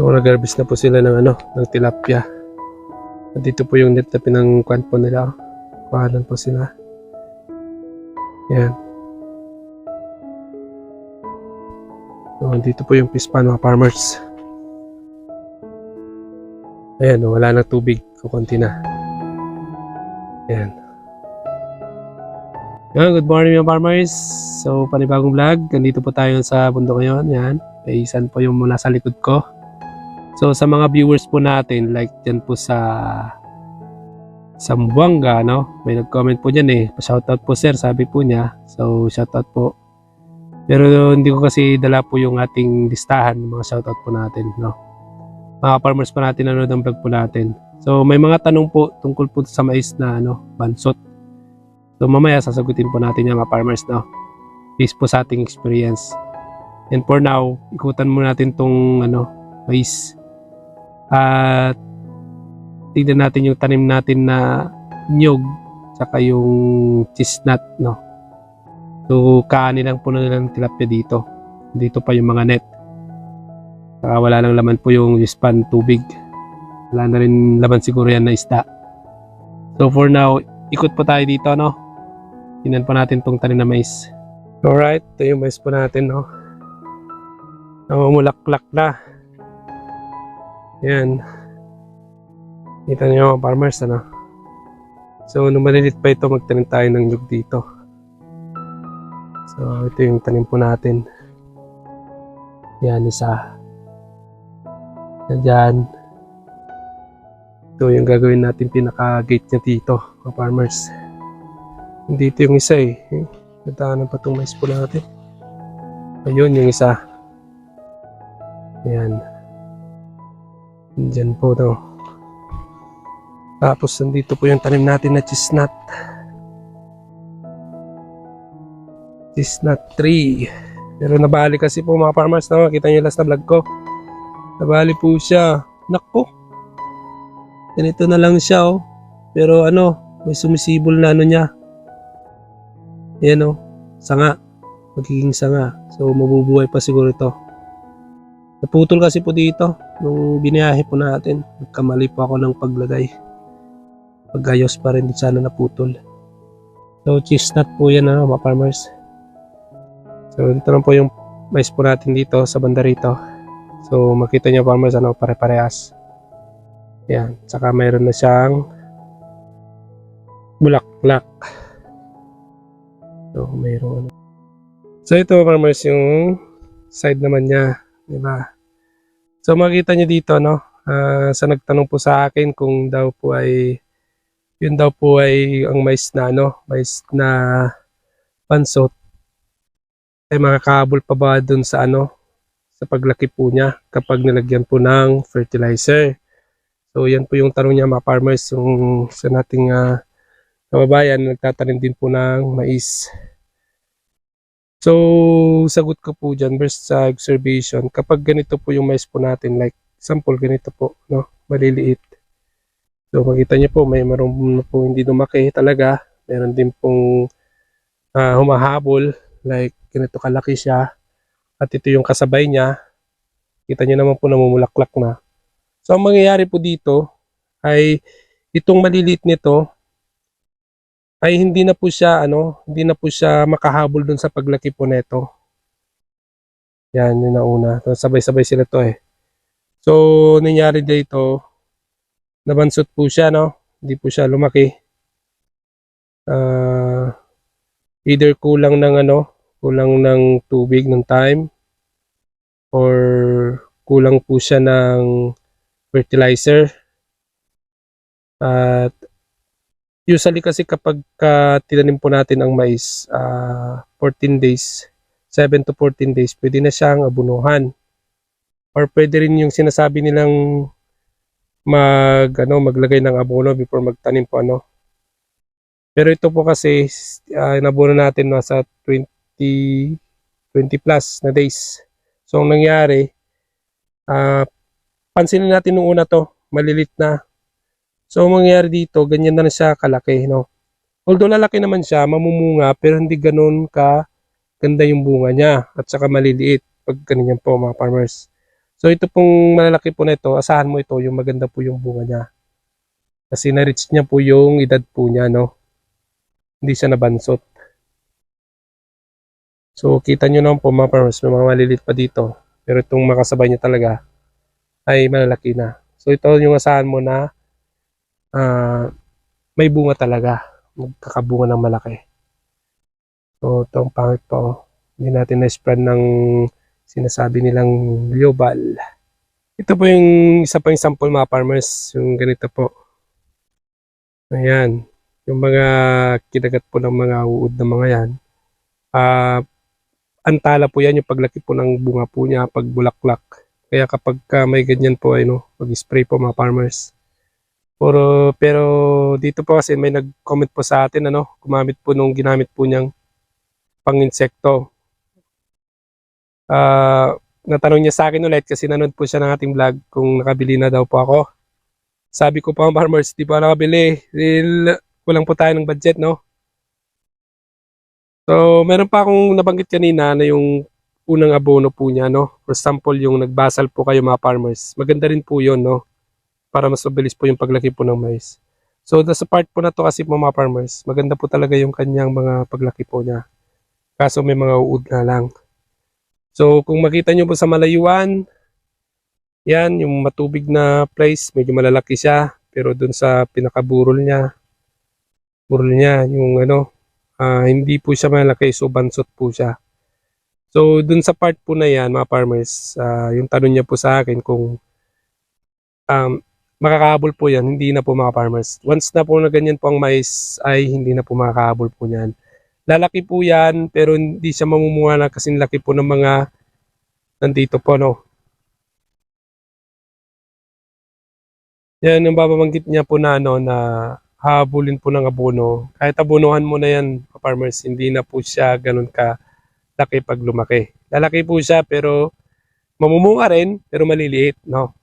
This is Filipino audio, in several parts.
So nag-harvest na po sila ng ano, ng tilapia. At dito po yung net na pinangkuhan po nila. Kuhanan po sila. Yan. So dito po yung fish pan mga farmers. Ayan, wala na tubig. Kukunti na. Ayan. Yan, good morning mga farmers. So, panibagong vlog. Nandito po tayo sa bundok ngayon. Yan. May isan po yung mula sa likod ko. So, sa mga viewers po natin, like dyan po sa Sambuanga, no? May nag-comment po dyan eh. Shoutout po sir, sabi po niya. So, shoutout po. Pero hindi ko kasi dala po yung ating listahan ng mga shoutout po natin, no? Mga farmers pa natin nanonood ang vlog po natin. So, may mga tanong po tungkol po sa mais na ano, bansot. So, mamaya sasagutin po natin yung mga farmers, no? Based po sa ating experience. And for now, ikutan muna natin tong ano, mais. At tignan natin yung tanim natin na nyog saka yung chestnut, no? So, kanin lang po na nilang tilapia dito. Dito pa yung mga net. Saka wala nang laman po yung span tubig. Wala na rin laman siguro yan na isda. So, for now, ikot po tayo dito, no? Tingnan po natin tong tanim na mais. Alright, ito yung mais po natin, no? Namumulaklak na. Yan. Kita niyo mga farmers, ano? So, nung malilit pa ito, magtanim tayo ng nyug dito. So, ito yung tanim po natin. Yan, isa. Yan. Ito yung gagawin natin pinaka-gate niya dito, mga farmers. Dito yung isa eh. Nadaanan pa itong mais po natin. Ayun, yung isa. Ayan. Diyan po to. Tapos nandito po yung tanim natin na chestnut. Chestnut tree. Pero nabali kasi po mga farmers na kita nyo last na vlog ko. Nabali po siya. Nako. Ganito na lang siya oh. Pero ano, may sumisibol na ano niya. Ayan oh. Sanga. Magiging sanga. So mabubuhay pa siguro ito. Naputol kasi po dito nung biniyahe po natin. Nagkamali po ako ng paglagay. Pagayos pa rin sana naputol. So chestnut po yan ano mga farmers. So dito lang po yung mais po natin dito sa banda rito. So makita niyo farmers ano pare-parehas. Yan. Saka mayroon na siyang bulaklak. So mayroon ano. So ito farmers yung side naman niya. Diba? So makita niyo dito no, ah, sa nagtanong po sa akin kung daw po ay yun daw po ay ang mais na ano, mais na pansot ay makakahabol pa ba dun sa ano sa paglaki po niya kapag nilagyan po ng fertilizer. So yan po yung tanong niya mga farmers yung sa nating ah, kababayan nagtatanim din po ng mais. So, sagot ko po dyan versus sa observation, kapag ganito po yung mais po natin, like sample ganito po, no, maliliit. So, makita niyo po, may maroon po hindi lumaki talaga. Meron din pong ah, humahabol, like ganito kalaki siya. At ito yung kasabay niya. Kita niyo naman po namumulaklak na. So, ang mangyayari po dito ay itong maliliit nito ay hindi na po siya ano, hindi na po siya makahabol dun sa paglaki po neto. Yan, yun na una. Sabay-sabay sila to eh. So, nangyari dito, nabansot po siya, no? Hindi po siya lumaki. Ah, either kulang ng ano, kulang ng tubig ng time, or kulang po siya ng fertilizer. At usually kasi kapag ka tinanim po natin ang mais, ah, 14 days, 7 to 14 days, pwede na siyang abunuhan. Or pwede rin yung sinasabi nilang mag, ano, maglagay ng abono before magtanim po ano. Pero ito po kasi, uh, nabuno natin nasa 20, 20 plus na days. So, ang nangyari, ah, pansinin natin nung una to, malilit na. So, ang mangyayari dito, ganyan na siya kalaki, no? Although lalaki naman siya, mamumunga, pero hindi ganun ka ganda yung bunga niya at saka maliliit pag ganyan po mga farmers. So ito pong malalaki po na ito, asahan mo ito, yung maganda po yung bunga niya. Kasi na-reach niya po yung edad po niya, no? Hindi siya nabansot. So kita nyo naman po mga farmers, may mga malilit pa dito. Pero itong makasabay niya talaga ay malalaki na. So ito yung asahan mo na ah, may bunga talaga. Magkakabunga ng malaki. So ito ang pangit po. Hindi natin na-spread ng sinasabi nilang global. Ito po yung isa pang sample mga farmers, yung ganito po. Ayan, yung mga kinagat po ng mga uod na mga yan. Ah, antala po yan yung paglaki po ng bunga po niya pag bulaklak. Kaya kapag ka may ganyan po ay no, mag-spray po mga farmers. Pero, pero dito po kasi may nag-comment po sa atin ano, gumamit po nung ginamit po niyang pang-insekto. Ah, natanong niya sa akin ulit kasi nanood po siya ng ating vlog kung nakabili na daw po ako. Sabi ko pa farmers, di pa nakabili. Dahil kulang po tayo ng budget, no? So, meron pa akong nabanggit kanina na yung unang abono po niya, no? For example, yung nagbasal po kayo mga farmers. Maganda rin po yun, no? Para mas mabilis po yung paglaki po ng mais. So, sa part po na to kasi po mga farmers, maganda po talaga yung kanyang mga paglaki po niya. Kaso may mga uod na lang. So, kung makita nyo po sa malayuan, yan, yung matubig na place, medyo malalaki siya. Pero dun sa pinakaburol niya, burol niya, yung ano, ah, hindi po siya malaki, so bansot po siya. So, dun sa part po na yan, mga farmers, ah, yung tanong niya po sa akin kung um, makakahabol po yan, hindi na po mga farmers. Once na po na ganyan po ang mais, ay hindi na po makakahabol po yan. Lalaki po yan, pero hindi siya mamumunga na kasi laki po ng mga nandito po, no. Yan yung bababanggit niya po na ano na habulin po ng abono. Kahit abonohan mo na yan, farmers, hindi na po siya ganun ka laki pag lumaki. Lalaki po siya pero mamumunga rin pero maliliit, no.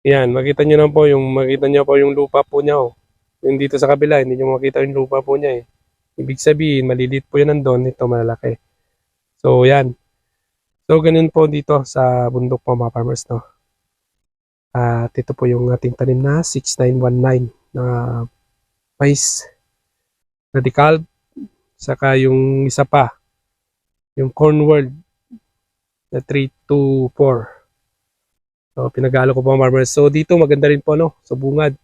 Yan, makita niyo na po yung makita niyo po yung lupa po niya oh. Yung dito sa kabila, hindi niyo makita yung lupa po niya eh. Ibig sabihin, maliliit po yan nandun, ito malalaki. So, yan. So, ganun po dito sa bundok po mga farmers, no. At ito po yung ating tanim na 6919 na mais radical. Saka yung isa pa, yung corn world na 324. So, pinagalo ko po mga farmers. So, dito maganda rin po, no? So, bungad.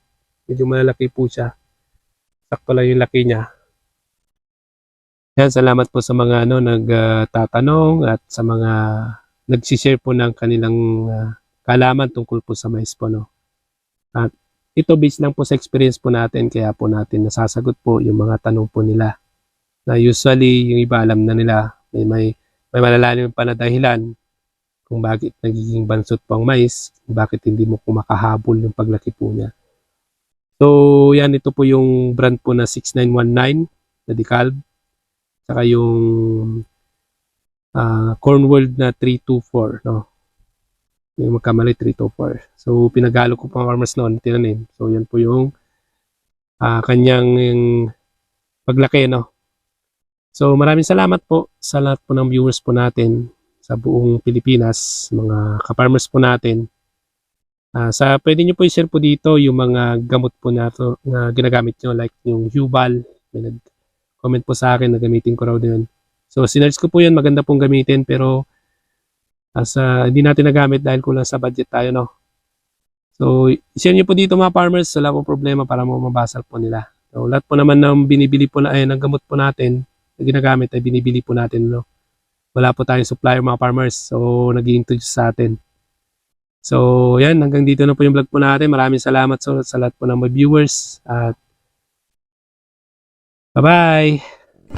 Medyo malalaki po siya. Sakto lang yung laki niya. Yan, salamat po sa mga ano, nagtatanong at sa mga nagsishare po ng kanilang ah, kaalaman tungkol po sa mais po, no? At ito based lang po sa experience po natin, kaya po natin nasasagot po yung mga tanong po nila. Na usually, yung iba alam na nila, may, may, may malalalim pa na dahilan kung bakit nagiging bansot po ang mais, bakit hindi mo kumakahabol yung paglaki po niya. So, yan, ito po yung brand po na 6919 na decalb. Saka yung ah, Cornworld na 324, no? Yung magkamali, 324. So, pinagalo ko pa farmers noon, tinanim. So, yan po yung ah, kanyang yung paglaki, no? So, maraming salamat po sa lahat po ng viewers po natin sa buong Pilipinas, mga ka-farmers po natin. Ah, sa pwede niyo po i-share po dito yung mga gamot po na, to, na ginagamit nyo like yung Hubal. May nag-comment po sa akin na gamitin ko raw din. So, sinerge ko po yun, maganda pong gamitin pero as ah, hindi natin nagamit dahil kulang sa budget tayo, no? So, i-share niyo po dito mga farmers, wala pong problema para mo mabasal po nila. So, lahat po naman ng binibili po na, ay, ng gamot po natin na ginagamit ay binibili po natin, no? Wala po tayong supplier mga farmers. So, nag introduce sa atin. So, yan. Hanggang dito na po yung vlog po natin. Maraming salamat sa, sa lahat po ng mga viewers. At bye-bye!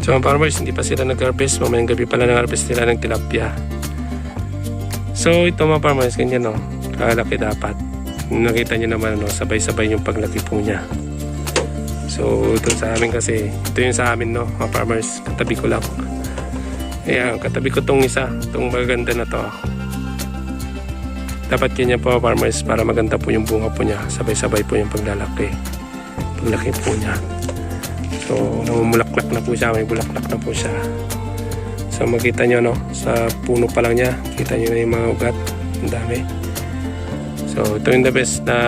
So, mga farmers, hindi pa sila nag-harvest. Mamayang gabi pala nag-harvest nila ng tilapia. So, ito mga farmers, ganyan no. Kalaki dapat. Nakita nyo naman, no, sabay-sabay yung paglaki po niya. So, ito sa amin kasi, ito yung sa amin, no, mga farmers. Katabi ko lang. Ayan, katabi ko tong isa, tong maganda na to. Dapat ganyan po farmers para maganda po yung bunga po niya. Sabay-sabay po yung paglalaki. Paglaki po niya. So, namumulaklak na po siya. May bulaklak na po siya. So, makita nyo no, sa puno pa lang niya. Kita nyo na yung mga ugat. Ang dami. So, ito yung the best na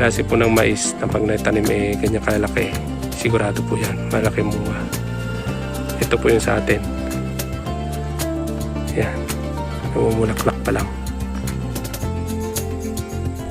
klase po ng mais na pag naitanim eh ganyan kalaki. Sigurado po yan. Malaki bunga. Ito po yung sa atin. Yan. Namumulaklak pa lang.